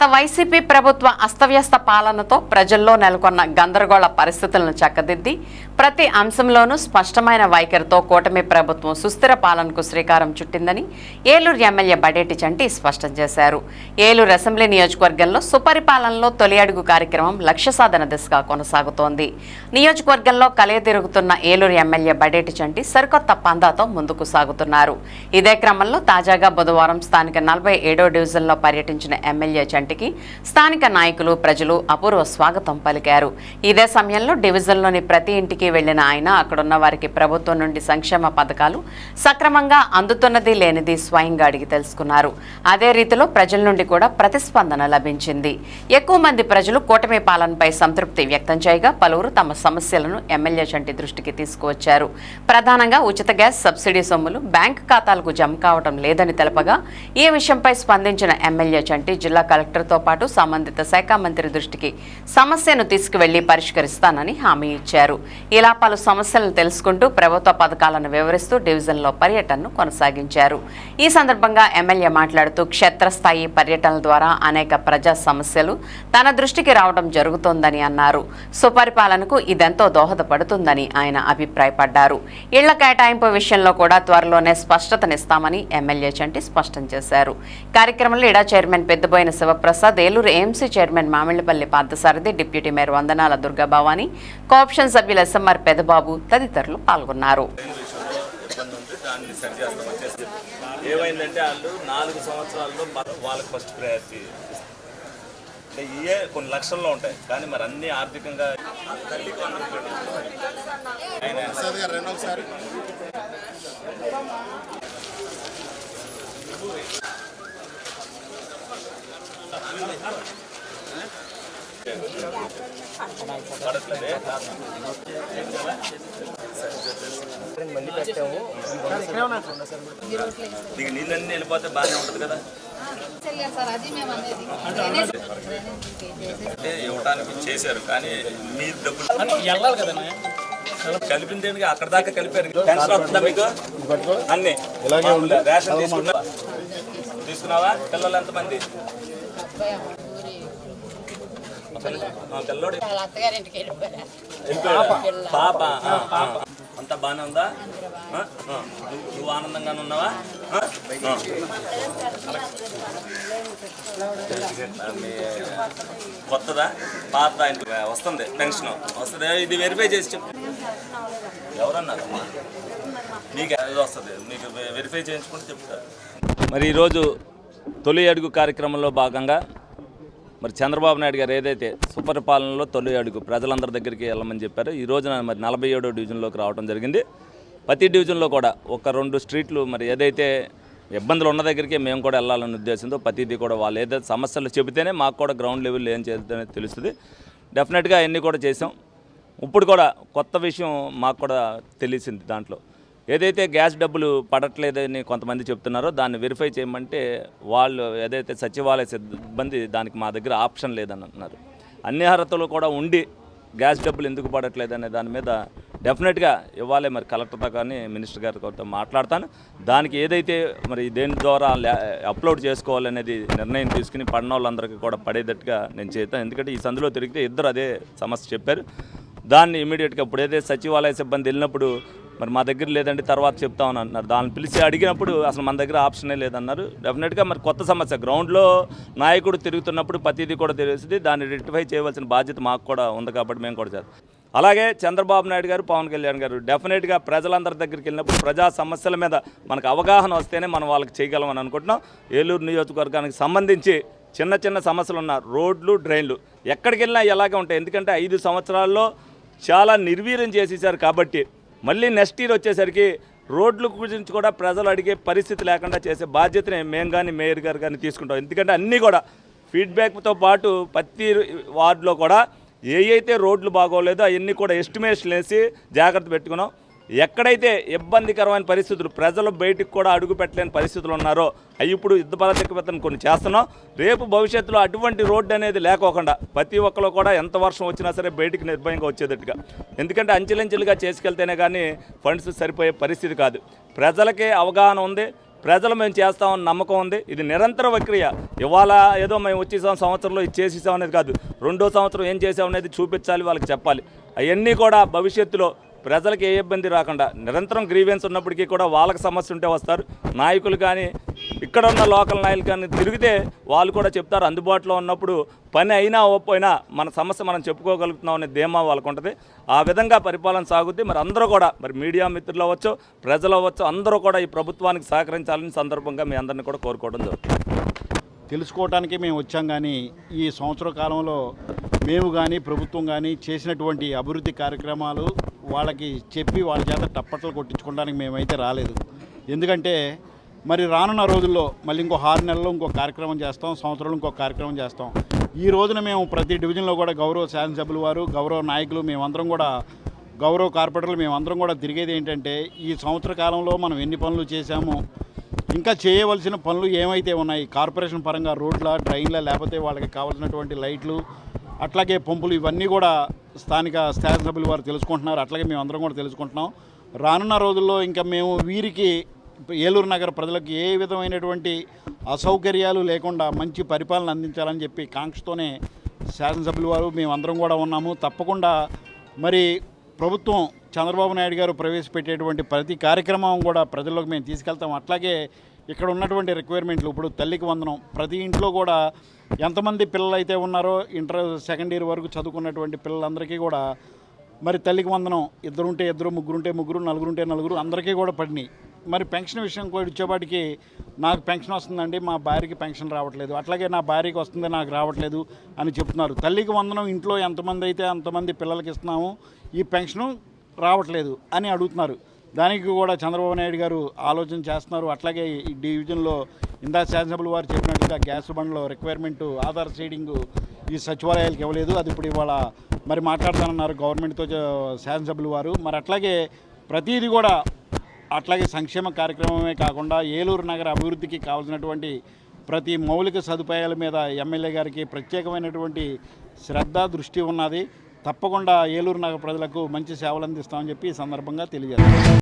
గత వైసీపీ ప్రభుత్వ అస్తవ్యస్త పాలనతో ప్రజల్లో నెలకొన్న గందరగోళ పరిస్థితులను చక్కదిద్ది ప్రతి అంశంలోనూ స్పష్టమైన వైఖరితో కూటమి ప్రభుత్వం సుస్థిర పాలనకు శ్రీకారం చుట్టిందని ఏలూరు ఎమ్మెల్యే బడేటి చంటి స్పష్టం చేశారు. ఏలూరు అసెంబ్లీ నియోజకవర్గంలో సుపరిపాలనలో తొలి అడుగు కార్యక్రమం లక్ష్య సాధన దిశగా కొనసాగుతోంది. నియోజకవర్గంలో కలయతిరుగుతున్న ఏలూరు ఎమ్మెల్యే బడేటి చంటి సరికొత్త పందాతో ముందుకు సాగుతున్నారు. ఇదే క్రమంలో తాజాగా బుధవారం స్థానిక నలభై ఏడో డివిజన్లో పర్యటించిన ఎమ్మెల్యే చంటి ఈవెంట్కి స్థానిక నాయకులు ప్రజలు అపూర్వ స్వాగతం పలికారు. ఇదే సమయంలో డివిజన్లోని ప్రతి ఇంటికి వెళ్ళిన ఆయన అక్కడున్న వారికి ప్రభుత్వం నుండి సంక్షేమ పథకాలు సక్రమంగా అందుతున్నది లేనిది స్వయంగా అడిగి తెలుసుకున్నారు. అదే రీతిలో ప్రజల నుండి కూడా ప్రతిస్పందన లభించింది. ఎక్కువ మంది ప్రజలు కూటమి పాలనపై సంతృప్తి వ్యక్తం చేయగా పలువురు తమ సమస్యలను ఎమ్మెల్యే చంటి దృష్టికి తీసుకువచ్చారు. ప్రధానంగా ఉచిత గ్యాస్ సబ్సిడీ సొమ్ములు బ్యాంకు ఖాతాలకు జమ కావడం లేదని తెలపగా ఈ విషయంపై స్పందించిన ఎమ్మెల్యే చంటి జిల్లా కలెక్టర్ కలెక్టర్తో పాటు సంబంధిత శాఖ మంత్రి దృష్టికి సమస్యను తీసుకువెళ్ళి పరిష్కరిస్తానని హామీ ఇచ్చారు. ఇలా పలు సమస్యలను తెలుసుకుంటూ ప్రభుత్వ పథకాలను వివరిస్తూ డివిజన్లో పర్యటనను కొనసాగించారు. ఈ సందర్భంగా ఎమ్మెల్యే మాట్లాడుతూ క్షేత్రస్థాయి పర్యటనల ద్వారా అనేక ప్రజా సమస్యలు తన దృష్టికి రావడం జరుగుతోందని అన్నారు. సుపరిపాలనకు ఇదెంతో దోహదపడుతుందని ఆయన అభిప్రాయపడ్డారు. ఇళ్ళ కేటాయింపు విషయంలో కూడా త్వరలోనే స్పష్టతనిస్తామని ఎమ్మెల్యే చంటి స్పష్టం చేశారు. కార్యక్రమంలో ఇడా chairman Peddaboina Sivaprasad Prasad Eluru AMC chairman Mamillapalli Parthasarathi deputy mayor Vandanala Durgabhavani cooption సభ్యులు ఎస్ఎంఆర్ పెదబాబు తదితరులు పాల్గొన్నారు. ఏమైందంటే వాళ్ళు నాలుగు సంవత్సరాల్లో వాళ్ళకి ఫస్ట్ ప్రయారిటీ అంటే ఇయే కొన్ని లక్షల్లో ఉంటాయి. కానీ మరి అన్ని ఆర్థికంగా రెండోసారి దీనికి నీళ్ళన్నీ వెళ్ళిపోతే బాగానే ఉంటుంది కదా? అంటే ఇవ్వడానికి చేశారు కానీ మీరు డబ్బులు వెళ్ళాలి కదా కలిపిన దేనికి అక్కడ దాకా కలిపారు. పెన్షన్ వస్తుందా మీకు? అన్ని. మామూలుగా రేషన్ తీసుకున్నా తీసుకున్నావా? పిల్లలు ఎంతమంది? పాప. అంతా బాగానే ఉందా. నువ్వు- ఆనందంగానే ఉన్నావా? కొత్తదా? పాత ఆయనకి వస్తుంది పెన్షన్. వస్తుంది ఇది వెరిఫై చేసి చెప్పు. ఎవరన్నారమ్మా? మీకు అది వస్తుంది మీకు వెరిఫై చేయించుకుంటే చెప్తారు. మరి ఈరోజు తొలి అడుగు కార్యక్రమంలో భాగంగా మరి చంద్రబాబు నాయుడు గారు ఏదైతే సుపరిపాలనలో తొలి అడుగు ప్రజలందరి దగ్గరికి వెళ్ళమని చెప్పారు ఈ రోజున మరి నలభై ఏడో డివిజన్లోకి రావడం జరిగింది. ప్రతి డివిజన్లో కూడా ఒక రెండు స్ట్రీట్లు మరి ఏదైతే ఇబ్బందులు ఉన్న దగ్గరికి మేము కూడా వెళ్ళాలనే ఉద్దేశంతో ప్రతిదీ కూడా వాళ్ళు ఏదైతే సమస్యలు చెబితేనే మాకు కూడా గ్రౌండ్ లెవెల్లో ఏం చేస్తుందో తెలుస్తుంది. డెఫినెట్గా అన్నీ కూడా చేసాం ఇప్పుడు కూడా కొత్త విషయం మాకు కూడా తెలిసింది దాంట్లో. ఏదైతే గ్యాస్ డబ్బులు పడట్లేదని కొంతమంది చెప్తున్నారో దాన్ని వెరిఫై చేయమంటే వాళ్ళు ఏదైతే సచివాలయ సిబ్బంది దానికి మా దగ్గర ఆప్షన్ లేదని అంటున్నారు అన్ని అర్హతలు కూడా ఉండి గ్యాస్ డబ్బులు ఎందుకు పడట్లేదు అనే దాని మీద డెఫినెట్గా ఇవ్వాలి మరి కలెక్టర్తో కానీ మినిస్టర్ గారితో మాట్లాడతాను. దానికి ఏదైతే మరి దేని ద్వారా అప్లోడ్ చేసుకోవాలనేది నిర్ణయం తీసుకుని పడిన వాళ్ళందరికీ కూడా పడేటట్టుగా నేను చేస్తాను. ఎందుకంటే ఈ సందులో తిరిగితే ఇద్దరు అదే సమస్య చెప్పారు. దాన్ని ఇమీడియట్గా ఇప్పుడు ఏదైతే సచివాలయ సిబ్బంది వెళ్ళినప్పుడు మరి మా దగ్గర లేదండి తర్వాత చెప్తామని అన్నారు. దాన్ని పిలిచి అడిగినప్పుడు అసలు మన దగ్గర ఆప్షనే లేదన్నారు. డెఫినెట్గా మరి కొత్త సమస్య గ్రౌండ్లో నాయకుడు తిరుగుతున్నప్పుడు ప్రతిదీ కూడా తెలిసింది. దాన్ని రెక్టిఫై చేయవలసిన బాధ్యత మాకు కూడా ఉంది కాబట్టి మేము కూడా చేస్తాం. అలాగే చంద్రబాబు నాయుడు గారు పవన్ కళ్యాణ్ గారు డెఫినెట్గా ప్రజలందరి దగ్గరికి వెళ్ళినప్పుడు ప్రజా సమస్యల మీద మనకు అవగాహన వస్తేనే మనం వాళ్ళకి చేయగలమని అనుకుంటున్నాం. ఏలూరు నియోజకవర్గానికి సంబంధించి చిన్న చిన్న సమస్యలు ఉన్న రోడ్లు డ్రైన్లు ఎక్కడికి వెళ్ళినా ఎలాగే ఉంటాయి. ఎందుకంటే ఐదు సంవత్సరాల్లో చాలా నిర్వీర్యం చేసేసారు కాబట్టి మళ్ళీ నెక్స్ట్ ఇయర్ వచ్చేసరికి రోడ్ల గురించి కూడా ప్రజలు అడిగే పరిస్థితి లేకుండా చేసే బాధ్యతని మేము కానీ మేయర్ గారు కానీ తీసుకుంటాం. ఎందుకంటే అన్నీ కూడా ఫీడ్బ్యాక్తో పాటు ప్రతి వార్డులో కూడా ఏ అయితే రోడ్లు బాగోలేదో అవన్నీ కూడా ఎస్టిమేషన్ వేసి జాగ్రత్త పెట్టుకున్నాం. ఎక్కడైతే ఇబ్బందికరమైన పరిస్థితులు ప్రజలు బయటికి కూడా అడుగు పెట్టలేని పరిస్థితులు ఉన్నారో అవి ఇప్పుడు యుద్ధ బలతెక్కుపెత్తని కొన్ని చేస్తున్నాం. రేపు భవిష్యత్తులో అటువంటి రోడ్డు అనేది లేకోకుండా ప్రతి ఒక్కరు కూడా ఎంత వర్షం వచ్చినా సరే బయటికి నిర్భయంగా వచ్చేటట్టుగా. ఎందుకంటే అంచెలంచెలుగా చేసుకెళ్తేనే కానీ ఫండ్స్ సరిపోయే పరిస్థితి కాదు. ప్రజలకే అవగాహన ఉంది ప్రజలు మేము చేస్తామని నమ్మకం ఉంది. ఇది నిరంతర ప్రక్రియ. ఇవాళ ఏదో మేము వచ్చేసాం సంవత్సరంలో ఇది చేసేసాం అనేది కాదు. రెండో సంవత్సరం ఏం చేసాం అనేది చూపించాలి వాళ్ళకి చెప్పాలి. అవన్నీ కూడా భవిష్యత్తులో ప్రజలకు ఏ ఇబ్బంది రాకుండా నిరంతరం గ్రీవెన్స్ ఉన్నప్పటికీ కూడా వాళ్ళకి సమస్య ఉంటే వస్తారు. నాయకులు కానీ ఇక్కడ ఉన్న లోకల్ నాయకులు కానీ తిరిగితే వాళ్ళు కూడా చెప్తారు అందుబాటులో ఉన్నప్పుడు పని అయినా ఓపోయినా మన సమస్య మనం చెప్పుకోగలుగుతున్నాం అనే ధీమా వాళ్ళకు ఉంటుంది ఆ విధంగా పరిపాలన సాగుద్ది. మరి అందరూ కూడా మరి మీడియా మిత్రులు అవ్వచ్చు ప్రజలు అవ్వచ్చు అందరూ కూడా ఈ ప్రభుత్వానికి సహకరించాలని సందర్భంగా మీ అందరినీ కూడా కోరుకోవడం జరుగుతుంది. తెలుసుకోవటానికి మేము వచ్చాం కానీ ఈ సంవత్సర కాలంలో మేము కానీ ప్రభుత్వం కానీ చేసినటువంటి అభివృద్ధి కార్యక్రమాలు వాళ్ళకి చెప్పి వాళ్ళ చేత టప్పట్లు కొట్టించుకోవడానికి మేమైతే రాలేదు. ఎందుకంటే మరి రానున్న రోజుల్లో మళ్ళీ ఇంకో ఆరు నెలల్లో ఇంకో కార్యక్రమం చేస్తాం సంవత్సరంలో ఇంకో కార్యక్రమం చేస్తాం. ఈ రోజున మేము ప్రతి డివిజన్లో కూడా గౌరవ శాసనసభ్యులు వారు గౌరవ నాయకులు మేమందరం కూడా గౌరవ కార్పొరేటర్లు మేమందరం కూడా తిరిగేది ఏంటంటే ఈ సంవత్సర కాలంలో మనం ఎన్ని పనులు చేశాము ఇంకా చేయవలసిన పనులు ఏమైతే ఉన్నాయి కార్పొరేషన్ పరంగా రోడ్ల ట్రైన్ల లేకపోతే వాళ్ళకి కావాల్సినటువంటి లైట్లు అట్లాగే పంపులు ఇవన్నీ కూడా స్థానిక శాసనసభ్యులు వారు తెలుసుకుంటున్నారు అట్లాగే మేము అందరం కూడా తెలుసుకుంటున్నాం. రానున్న రోజుల్లో ఇంకా మేము వీరికి ఏలూరు నగర ప్రజలకు ఏ విధమైనటువంటి అసౌకర్యాలు లేకుండా మంచి పరిపాలన అందించాలని చెప్పి కాంక్షతోనే శాసనసభ్యులు వారు మేమందరం కూడా ఉన్నాము. తప్పకుండా మరి ప్రభుత్వం చంద్రబాబు నాయుడు గారు ప్రవేశపెట్టేటువంటి ప్రతి కార్యక్రమం కూడా ప్రజల్లోకి మేము తీసుకెళ్తాం. అట్లాగే ఇక్కడ ఉన్నటువంటి రిక్వైర్మెంట్లు ఇప్పుడు తల్లికి వందనం. ప్రతి ఇంట్లో కూడా ఎంతమంది పిల్లలు అయితే ఉన్నారో ఇంటర్ సెకండ్ ఇయర్ వరకు చదువుకున్నటువంటి పిల్లలందరికీ కూడా మరి తల్లికి వందనం. ఇద్దరుంటే ఇద్దరు ముగ్గురుంటే ముగ్గురు నలుగురుంటే నలుగురు అందరికీ కూడా పడినాయి. మరి పెన్షన్ విషయం వచ్చేపాటికి నాకు పెన్షన్ వస్తుందండి మా భార్యకి పెన్షన్ రావట్లేదు. అట్లాగే నా భార్యకి వస్తుంది నాకు రావట్లేదు అని చెప్తున్నారు. తల్లికి వందనం ఇంట్లో ఎంతమంది అయితే అంతమంది పిల్లలకి ఇస్తున్నాము ఈ పెన్షను రావట్లేదు అని అడుగుతున్నారు. దానికి కూడా చంద్రబాబు నాయుడు గారు ఆలోచన చేస్తున్నారు. అట్లాగే ఈ డివిజన్లో ఇందా శాసనసభలు వారు చెప్పినట్లుగా గ్యాస్ బండ్లో రిక్వైర్మెంట్ ఆధార్ సీడింగ్ ఈ సచివాలయాలకు ఇవ్వలేదు. అది ఇప్పుడు ఇవాళ మరి మాట్లాడతానన్నారు గవర్నమెంట్తో జ- శాసనసభ్యులు వారు. మరి అట్లాగే ప్రతిదీ కూడా అట్లాగే సంక్షేమ కార్యక్రమమే కాకుండా ఏలూరు నగర అభివృద్ధికి కావాల్సినటువంటి ప్రతి మౌలిక సదుపాయాల మీద ఎమ్మెల్యే గారికి ప్రత్యేకమైనటువంటి శ్రద్ధ దృష్టి ఉన్నది. తప్పకుండా ఏలూరు నగర ప్రజలకు మంచి సేవలు అందిస్తామని చెప్పి ఈ సందర్భంగా తెలియజేస్తాం